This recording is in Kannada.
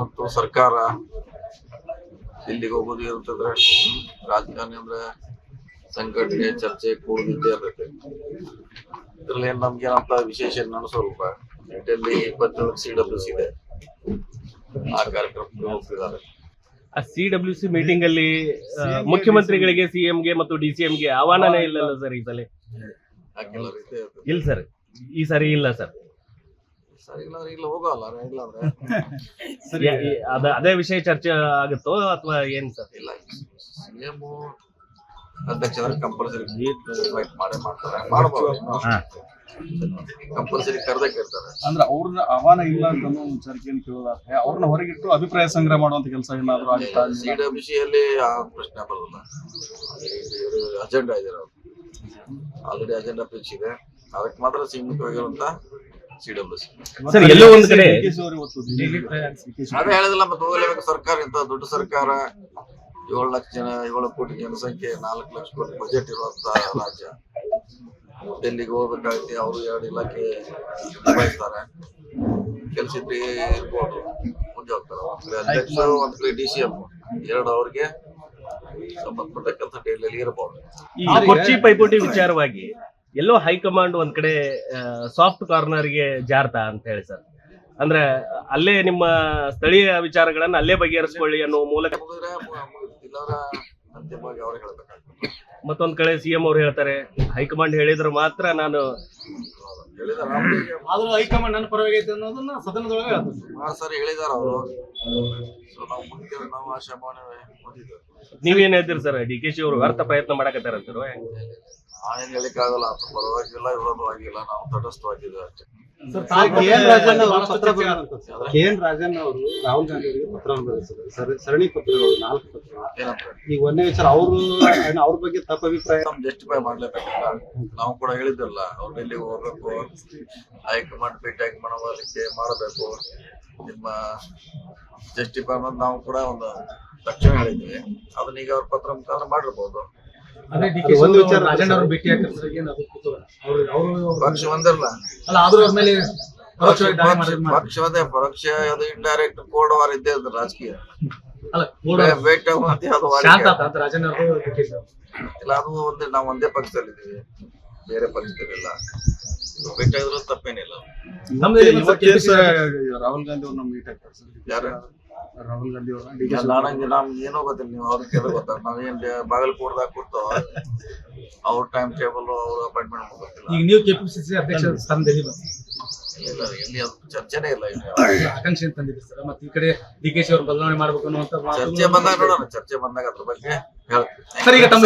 ಮತ್ತು ಸರ್ಕಾರ ಎಲ್ಲಿಗೆ ಹೋಗೋದು ಇರ್ತದ್ರೆ ರಾಜಕಾರಣಿ ಅಂದ್ರೆ ಸಂಘಟನೆ ಚರ್ಚೆ ಕೂಡಿದ್ದೇ ಇರ್ತೈತೆ ಇದ್ರಲ್ಲಿ ಏನ್ ಏನಂತ ವಿಶೇಷ ಏನು ಸ್ವಲ್ಪ ಇಪ್ಪತ್ತೇಳು ಸಿ ಡಬ್ಲ್ಯೂಸ್ ಇದೆ. ಆ ಕಾರ್ಯಕ್ರಮಕ್ಕೆ ಹೋಗ್ತಿದ್ದಾರೆ. ಆ ಸಿ ಡಬ್ಲ್ಯೂ ಸಿ ಮೀಟಿಂಗ್ ಅಲ್ಲಿ ಮುಖ್ಯಮಂತ್ರಿಗಳಿಗೆ ಸಿಎಂಗೆ ಮತ್ತು ಡಿ ಸಿ ಗೆ ಆಹ್ವಾನನೇ ಇಲ್ಲಲ್ಲ ಸರ್ ಈ ಸಲ. ಇಲ್ಲ ಸರ್. ಈ ಸಾರಿ ಇಲ್ಲ ಸರ್. ಸರಿ ಇಲ್ಲಾಂದ್ರೆ ಇಲ್ಲ ಹೋಗಲ್ಲ ಇಲ್ಲ ಅಂದ್ರೆ ಯಾ- ಅದ ಅದೇ ವಿಷಯ ಚರ್ಚೆ ಆಗುತ್ತೋ ಅಥವಾ ಏನ್ ಸರ್? ಇಲ್ಲ ಸಿಎಂ ಅಧ್ಯಕ್ಷರ ಕಂಪಲ್ಸರಿ ಇನ್ವೈಟ್ ಮಾಡೇ ಮಾಡ್ತಾರೆ. ಮಾಡ್ಬೋದು. ಕಂಪಲ್ಸರಿ ಕರೆದೇ ಕೇಳ್ತಾರೆ. ಅಂದ್ರೆ ಅವ್ರನ್ನ ಆಹ್ವಾನ ಇಲ್ಲ ಅಂತ ಅನ್ನೋ ವಿಚಾರಕ್ಕೆ ಕೇಳೋದಾದ್ರೆ ಅವ್ರನ್ನ ಹೊರಗಿಟ್ಟು ಅಭಿಪ್ರಾಯ ಸಂಗ್ರಹ ಮಾಡುವಂತ ಕೆಲಸ ಏನಾದ್ರು ಆಗುತ್ತಾ ಸಿ ಆ ಪ್ರಶ್ನೆ ಬರಲ್ಲ ಅಜೆಂಡಾ ಇದೆ ಆಲ್ರೆಡಿ ಅಜೆಂಡಾ ಫಿಕ್ಸ್ ಇದೆ. ಅದಕ್ಕೆ ಮಾತ್ರ ಸೀಮಿತವಾಗಿರುವಂತ ಸಿ ಡಬ್ಲ್ಯೂ ಸಿ ಸರ್, ಎಲ್ಲೋ ಒಂದ್ ಕಡೆ-. ಹೇಳಿದಿಲ್ಲ ಮತ್ತೆ ಹೋಗಲೇಬೇಕು ಸರ್ಕಾರ ಇಂತ ದೊಡ್ಡ ಸರ್ಕಾರ ಏಳು ಲಕ್ಷ ಜನ ಏಳು ಕೋಟಿ ಜನಸಂಖ್ಯೆ ನಾಲ್ಕು ಲಕ್ಷ ಕೋಟಿ ಬಜೆಟ್ ಇರುವಂತ ರಾಜ್ಯ. ಡೆಲ್ಲಿಗೆ ಹೋಗ್ಬೇಕಾಗುತ್ತೆ ಅವರು ಎರಡು ಇಲಾಖೆ ನಿಭಾಯಿಸ್ತಾರೆ ಕೆಲಸ ಇದ್ರೆ ಇರ್ಬೋದು. ಮುಂದೆ ಹೋಗ್ತಾರೆ ಒಂದ್ ಅಧ್ಯಕ್ಷರು ಒಂದ್ ಕಡೆ ಡಿ ಸಿ ಎಂ. ಎರಡು ಅವ್ರಿಗೆ ಸಂಬಂಧಪಟ್ಟ ಕೆಲಸ ಡೆಲ್ಲಿಯಲ್ಲಿ ಇರಬಹುದು ಈ ಕೊಚ್ಚಿ ಪೈಪೋಟಿ ವಿಚಾರವಾಗಿ ಎಲ್ಲೋ ಹೈಕಮಾಂಡ್ ಒಂದ್ ಕಡೆ ಸಾಫ್ಟ್ ಕಾರ್ನರ್ಗೆ ಜಾರ್ತಾ ಅಂತ ಹೇಳಿ ಸರ್. ಅಂದ್ರೆ ಅಲ್ಲೇ ನಿಮ್ಮ ಸ್ಥಳೀಯ ವಿಚಾರಗಳನ್ನ ಅಲ್ಲೇ ಬಗೆಹರಿಸಿಕೊಳ್ಳಿ ಅನ್ನೋ ಮೂಲಕ. ಮತ್ತೊಂದ್ ಕಡೆ ಸಿಎಂ ಅವ್ರು ಹೇಳ್ತಾರೆ ಹೈಕಮಾಂಡ್ ಹೇಳಿದ್ರೆ ಮಾತ್ರ ನಾನು ಹೇಳಿದಾರೆ ಆದ್ರೂ ಹೈಕಮಾಂಡ್ ನನ್ನ ಪರವಾಗೈತೆ ಅನ್ನೋದನ್ನ ಸದನದೊಳಗೆ ಹೇಳ್ತಾರೆ. ಸರ್ ಸಾರಿ ಹೇಳಿದಾರ ಅವರು. ಸೊ ನಾವು ಮುಂದೆ ನಾವು ಆಶಾಭಾವನೆ ನೀವೇನ್ ಹೇಳ್ತೀರಿ ಸರ್? ಡಿ ಕೆ ಶಿ ಅವರು ವ್ಯರ್ಥ ಪ್ರಯತ್ನ ಹಾ ಏನ್ ಹೇಳಿಕ್ಕಾಗಲ್ಲ ಅದು ಪರವಾಗಿಲ್ಲ ಇರೋದು ಆಗಿಲ್ಲ ನಾವು ತಟಸ್ಥವಾಗಿದ್ದೇವೆ ಅಷ್ಟೇ. ಕೆ ಎನ್ ರಾಜಣ್ಣ ಅವರು ಪತ್ರ ಕೆ ಎನ್ ರಾಜಣ್ಣ ಅವರು ರಾಹುಲ್ ಗಾಂಧಿ ಅವರಿಗೆ ಪತ್ರವನ್ನು ಬರೆದಿದ್ದಾರೆ ಸರ- ಸರಣಿ ಪತ್ರಗಳು ನಾಲ್ಕು ಪತ್ರ. ಈಗ ಒಂದೇ ವಿಚಾರ ಅವರು ಅವ್ರ ಬಗ್ಗೆ ತಪ್ಪ ಅಭಿಪ್ರಾಯ? ಜಸ್ಟಿಫೈ ಮಾಡ್ಲೇಬೇಕಲ್ಲ. ನಾವು ಕೂಡ ಹೇಳಿದ್ದಲ್ಲ ಅವ್ರು ಎಲ್ಲಿ ಹೋಗ್ಬೇಕು? ಹೈಕಮಾಂಡ್ ಭೇಟಿಯಾಗಿ ಮಾಡೋದಕ್ಕೆ ಮಾಡಬೇಕು? ನಿಮ್ಮ ಜಸ್ಟಿಫೈ ಅನ್ನೋದು ನಾವು ಕೂಡ ಒಂದು ತಕ್ಷಣ ಹೇಳಿದ್ವಿ. ಅದನ್ನ ಈಗ ಅವ್ರ ಪತ್ರ ಮುಖಾಂತರ ಮಾಡಿರ್ಬೋದು. ಒಂದು ವಿಚಾರ ರಾಜಣ್ಣ. ಭೇಟಿ ಅದು ಪಕ್ಷ ಅಲ್ಲ ಆದ್ರೂ ಅವ್ರ ಮೇಲೆ ಪರೋಕ್ಷ ಅದು ಇಂಡೈರೆಕ್ಟ್ ಕೋಡ್ ವಾರ್ ಇದ್ದೇ ಇರ್ತದೆ ರಾಜಕೀಯ. ಭೇಟಿ ಅದು ಇಲ್ಲ ಅದು ಒಂದೇ ನಾವು ಒಂದೇ ಪಕ್ಷದಲ್ಲಿದ್ದೀವಿ ಬೇರೆ ಪಕ್ಷದಲ್ಲಿಲ್ಲ. ಭೇಟಿ ಆಗಿದ್ರು ತಪ್ಪೇನಿಲ್ಲ. ರಾಹುಲ್ ಗಾಂಧಿ ಅವ್ರು ಮೀಟ್ ಆಗ್ತಾರೆ ಯಾರು? ರಾಹುಲ್ ಗಾಂಧಿ ಅವರು ನನಗೆ ನಮ್ಗೆ ಏನೋ ಗೊತ್ತಿಲ್ಲ ನೀವು ಅವ್ರಿಗೆ ಕೇಳಿದ್ರೆ ಗೊತ್ತಾಗ ನಾವೇನ್ ಬಾಗಲಕೋಟದಾಗ ಕೂತು ಅವ್ರ ಟೈಮ್ ಟೇಬಲ್ ಅವ್ರ ಅಪಾಯಿಂಟ್ಮೆಂಟ್ ಗೊತ್ತಿಲ್ಲ. ಈಗ ನೀವು ಕೆಪಿಸಿಸಿ ಅಧ್ಯಕ್ಷ ಸ್ಥಾನದಲ್ಲಿ ಇಲ್ಲ. ಇಲ್ಲ ಎಲ್ಲಿ ಅದು ಚರ್ಚೆನೇ ಇಲ್ಲ ಆಕಾಂಕ್ಷೆ ತಂದಿದ್ದೀರಿ ಸರ್. ಮತ್ತೆ ಈ ಕಡೆ ಡಿ ಕೆ ಶಿ ಅವರು ಬದಲಾವಣೆ ಮಾಡ್ಬೇಕು ಅನ್ನುವಂತ ಚರ್ಚೆ ಬಂದಾಗ ನೋಡೋಣ ಚರ್ಚೆ ಬಂದಾಗ ಅದ್ರ ಬಗ್ಗೆ ಹೇಳ್ತೀನಿ. ಸರ್ ಈಗ ತಮ್ಮ